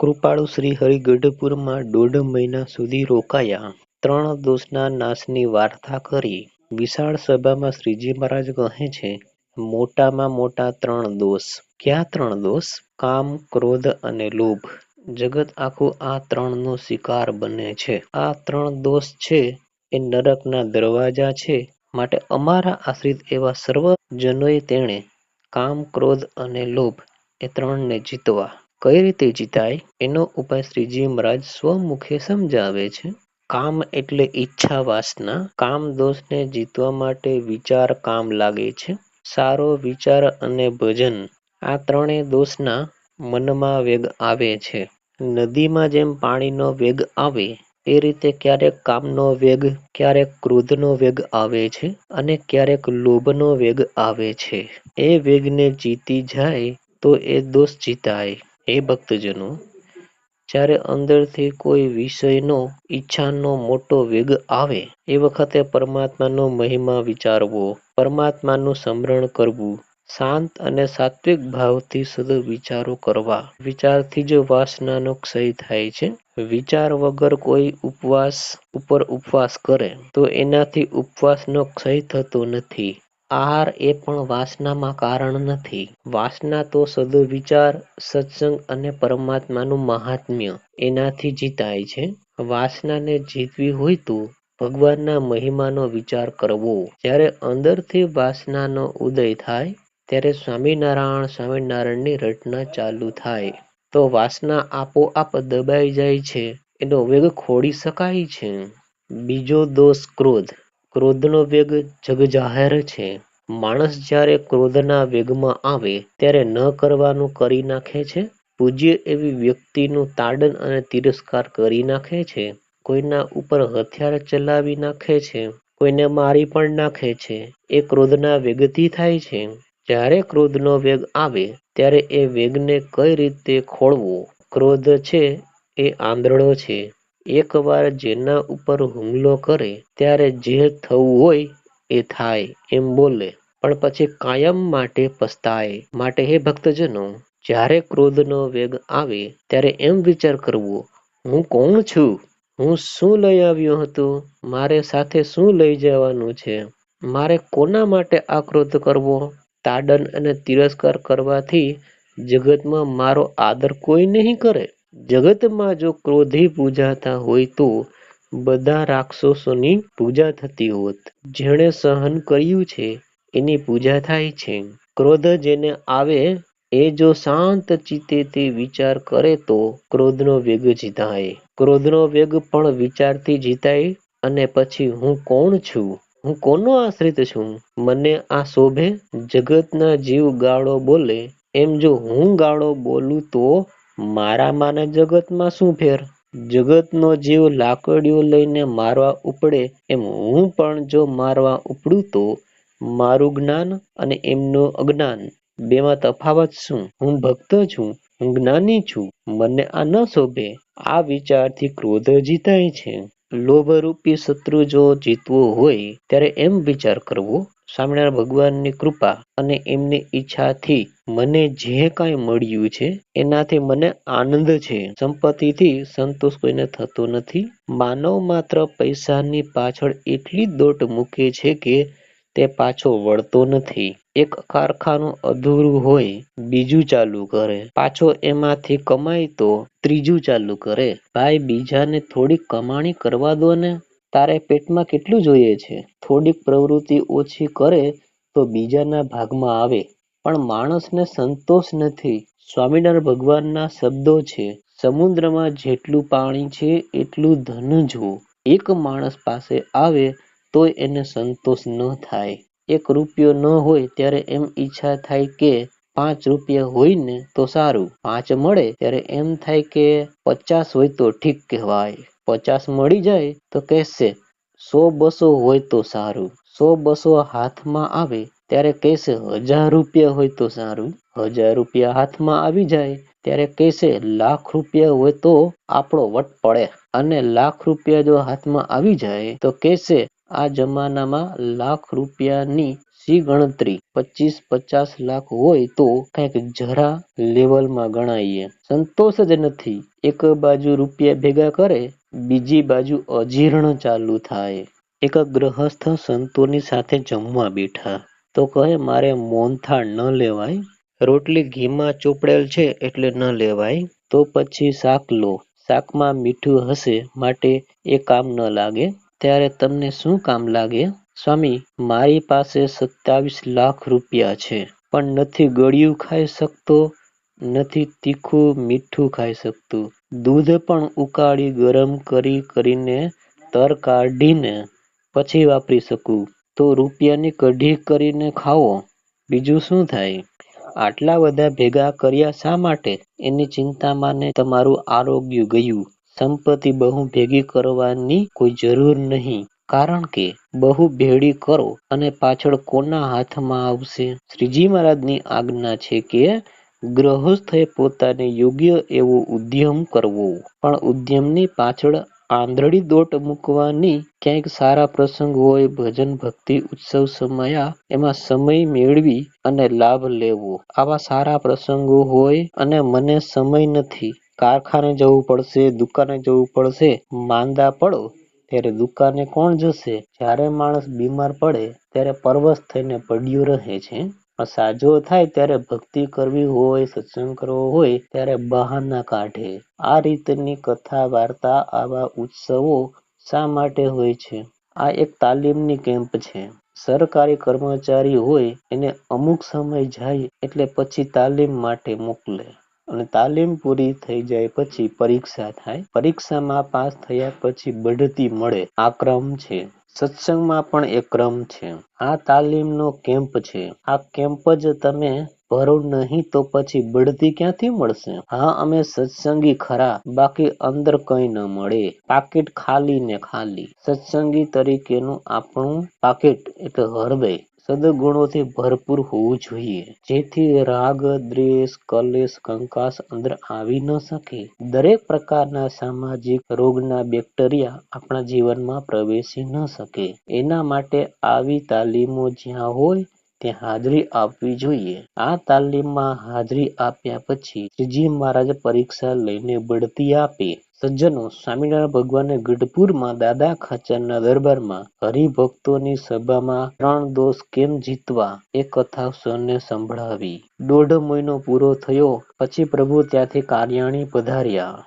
કૃપાળુ શ્રી હરિગઢપુરમાં દોઢ મહિના સુધી રોકાયા. ત્રણ દોષના નાશની વાર્તા કરી. વિશાળ સભામાં શ્રીજી મહારાજ કહે છે, મોટામાં મોટા ત્રણ દોષ. ક્યાં ત્રણ દોષ? કામ, ક્રોધ અને લોભ. જગત આખું આ ત્રણનો શિકાર બને છે. આ ત્રણ દોષ છે એ નરકના દરવાજા છે. માટે અમારા આશ્રિત એવા સર્વજનોએ તેણે કામ, ક્રોધ અને લોભ એ ત્રણને જીતવા. કઈ રીતે જીતાય? એનો ઉપાય શ્રીજી મહારાજ સ્વમુખે સમજાવે છે. કામ એટલે ઈચ્છા વાસના. કામ દોષને જીતવા માટે વિચાર કામ લાગે છે. સારો વિચાર અને ભજન આ ત્રણેય દોષના મનમાં વેગ આવે છે. નદીમાં જેમ પાણીનો વેગ આવે એ રીતે ક્યારેક કામનો વેગ, ક્યારેક ક્રોધનો વેગ આવે છે અને ક્યારેક લોભનો વેગ આવે છે. એ વેગને જીતી જાય તો એ દોષ જીતાય. હે ભક્તજનો! જ્યારે અંદરથી કોઈ વિષયનો ઈચ્છાનો મોટો વેગ આવે એ વખતે પરમાત્માનો મહિમા વિચારવો, પરમાત્માનું સ્મરણ કરવું, શાંત અને સાત્વિક ભાવથી સદવિચારો કરવા. વિચારથી જ વાસનાનો ક્ષય થાય છે. વિચાર વગર કોઈ ઉપવાસ ઉપર ઉપવાસ કરે તો એનાથી ઉપવાસનો ક્ષય થતો નથી. આહાર એ પણ વાસનામાં કારણ નથી. વાસના તો સદવિચાર, સત્સંગ અને પરમાત્માનું મહાત્મ્ય એનાથી જીતાય છે. વાસનાને જીતવી હોય તો ભગવાનના મહિમાનો વિચાર કરવો. જ્યારે અંદરથી વાસનાનો ઉદય થાય ત્યારે સ્વામિનારાયણ સ્વામિનારાયણની રચના ચાલુ થાય. તો વાસના આપોઆપ દબાઈ જાય છે. એનો વેગ ખોડી શકાય છે. બીજો દોષ ક્રોધ. ક્રોધનો વેગ જગજાહેર છે. માણસ જ્યારે ક્રોધના વેગમાં આવે, ત્યારે ન કરવાનું કરી નાખે છે. પૂજ્ય એવી વ્યક્તિનું તાડન અને તિરસ્કાર કરી નાખે છે. કોઈના ઉપર હથિયાર ચલાવી નાખે છે. કોઈને મારી પણ નાખે છે. એ ક્રોધના વેગથી થાય છે. જ્યારે ક્રોધનો વેગ આવે, ત્યારે એ વેગને કઈ રીતે ખોળવો? ક્રોધ છે એ આંધળો છે. એકવાર જેના ઉપર હુમલો કરે ત્યારે જે થવું હોય એ થાય એમ બોલે પણ પછી કાયમ માટે પસ્તાય. માટે હે ભક્તજનો! જ્યારે ક્રોધનો વેગ આવે ત્યારે એમ વિચાર કરવો, હું કોણ છું? હું શું લઈ આવ્યો હતો? મારે સાથે શું લઈ જવાનું છે? મારે કોના માટે આ ક્રોધ કરવો? તાડન અને તિરસ્કાર કરવાથી જગતમાં મારો આદર કોઈ નહીં કરે. જગતમાં જો ક્રોધી પૂજાતા હોય તો બધા રાક્ષસોની પૂજા થતી હોત. જેણે સહન કર્યું છે, એની પૂજા થાય છે. ક્રોધ જેને આવે, એ જો શાંત ચિત્તેથી વિચાર કરે તો ક્રોધનો વેગ જીતાય. ક્રોધનો વેગ પણ વિચારથી જીતાય અને પછી હું કોણ છું? હું કોનો આશ્રિત છું? મને આ શોભે? જગતના જીવ ગાળો બોલે એમ જો હું ગાળો બોલું તો મારામાં ને જગતમાં શું ફેર? જગતનો જીવ લાકડીઓ લઈને મારવા ઉપડે એમ હું પણ જો મારવા ઉપડું તો મારું જ્ઞાન અને એમનું અજ્ઞાન બેમાં તફાવત શું? હું ભક્ત છું. હું જ્ઞાની છું. મને આ ન શોભે. આ વિચારથી ક્રોધ જીતાય છે. લોભરૂપી શત્રુ જો જીતવો હોય ત્યારે એમ વિચાર કરવો, સ્વામિનારાયણ ભગવાનની કૃપા અને એમની ઈચ્છાથી મને જે કાંઈ મળ્યું છે એનાથી મને આનંદ છે. સંપત્તિથી સંતોષ કોઈને થતો નથી. માનવ માત્ર પૈસાની પાછળ એટલી દોટ મૂકે છે કે તે પાછો વળતો નથી. એક કારખાનું અધૂરું હોય, બીજું ચાલુ કરે. પાછો એમાંથી કમાય તો ત્રીજું ચાલુ કરે. ભાઈ, બીજાને થોડીક કમાણી કરવા દો ને! તારે પેટમાં કેટલું જોઈએ છે? થોડીક પ્રવૃત્તિ ઓછી કરે તો બીજાના ભાગમાં આવે. પણ માણસને સંતોષ નથી. સ્વામિનારાયણ ભગવાનના શબ્દો છે, સમુદ્રમાં જેટલું પાણી છે, એટલું ધન જો એક માણસ પાસે આવે તોય એને સંતોષ ન થાય. એક રૂપિયો ન હોય ત્યારે એમ ઈચ્છા થાય કે પાંચ રૂપિયા હોય ને તો સારું. પાંચ મળે ત્યારે એમ થાય કે પચાસ હોય તો ઠીક કહેવાય. પચાસ મળી જાય તો કહેશે, સો બસો હોય તો સારું. સો બસો હાથમાં આવે ત્યારે કહેશે, હજાર રૂપિયા હોય તો સારું. હજાર રૂપિયા હાથમાં આવી જાય ત્યારે કહેશે, લાખ રૂપિયા હોય તો આપણો વટ પડે. અને લાખ રૂપિયા જો હાથમાં આવી જાય તો કહેશે આ જમાનામાં લાખ રૂપિયાની સી ગણતરી, પચીસ પચાસ લાખ હોય તો કંઈક જરા લેવલમાં ગણાઈએ. સંતોષ જ નથી. એક બાજુ રૂપિયા ભેગા કરે, બીજી બાજુ અજીર્ણ ચાલુ થાય. એક ગ્રહસ્થ સંતોની સાથે જમવા બેઠા. તો કહે, મારે મોહનથાળ ન લેવાય. રોટલી ઘીમાં ચોપડેલ છે એટલે ન લેવાય. તો પછી શાક લો. શાકમાં મીઠું હશે, માટે એ કામ ન લાગે. ત્યારે તમને શું કામ લાગે? સ્વામી, મારી પાસે સત્તાવીસ લાખ રૂપિયા છે, પણ નથી ગળ્યું ખાઈ શકતો, નથી તીખું મીઠું ખાઈ શકતું. દૂધ પણ ઉકાળી ગરમ કરી કરીને તર કાઢીને પછી વાપરી શકું. તો રૂપિયાની કઢી કરીને ખાવો બીજું શું થાય? આટલા બધા ભેગા કર્યા શા માટે? એની ચિંતામાં ને તમારું આરોગ્ય ગયું. સંપત્તિ બહુ ભેગી કરવાની કોઈ જરૂર નહીં. કારણ કે બહુ ભેળી કરો અને પાછળ કોના હાથમાં આવશે? શ્રીજી મહારાજની આજ્ઞા છે કે ગ્રહસ્થે પોતાને યોગ્ય એવો ઉદ્યમ કરવો. પણ ઉદ્યમની પાછળ આંધળી દોટ મૂકવાની ક્યાંક સારા પ્રસંગ હોય, ભજન, ભક્તિ, ઉત્સવ સમયા એમાં સમય મેળવી અને લાભ લેવો. આવા સારા પ્રસંગો હોય અને મને સમય નથી. કારખાને જવું પડશે, દુકાને જવું પડશે, માંદા પડો, ત્યારે દુકાને કોણ જશે? જ્યારે માણસ બીમાર પડે, ત્યારે પરવશ થઈને પડ્યો રહે છે. સાજો થાય ત્યારે ભક્તિ કરવી હોય, સત્સંગ કરવો હોય, ત્યારે બહાના કાઢે. આ રીતની કથા, વાર્તા, આવા ઉત્સવો શા માટે હોય છે? આ એક તાલીમની કેમ્પ છે. સરકારી કર્મચારી હોય, એને અમુક સમય જાય, એટલે પછી તાલીમ માટે મોકલે. અને તાલીમ પૂરી થઈ જાય પછી પરીક્ષા થાય. પરીક્ષામાં પાસ થયા પછી બઢતી મળે. આ ક્રમ છે. સત્સંગમાં પણ એક ક્રમ છે. આ તાલીમનો કેમ્પ છે. આ કેમ્પ જ તમે ભરો નહીં તો પછી બઢતી ક્યાંથી મળશે? હા, અમે સત્સંગી ખરા. બાકી અંદર કંઈ ન મળે. પાકીટ ખાલી ને ખાલી. સત્સંગી તરીકેનું આપણું પાકીટ એટલે હૃદય. સદગુણોથી ભરપૂર હોવું જોઈએ. જેથી રાગ, દ્વેષ, કલેશ, કંકાસ અંદર આવી ન શકે. દરેક પ્રકારના સામાજિક રોગના બેક્ટેરિયા આપણા જીવનમાં પ્રવેશી ન શકે. એના માટે આવી તાલીમો જ્યાં હોય, ત્યાં હાજરી આપવી જોઈએ. આ તાલીમમાં હાજરી આપ્યા પછી શ્રીજી મહારાજ પરીક્ષા લઈને બઢતી આપે. સજ્જનો સ્વામિનારાયણ ભગવાને ગઢપુરમાં દાદા ખાચરના દરબારમાં હરિભક્તોની સભામાં ત્રણ દોષ કેમ જીતવા એ કથા સૌને સંભળાવી. દોઢ મહિનો પૂરો થયો, પછી પ્રભુ ત્યાંથી કાર્યાણી પધાર્યા.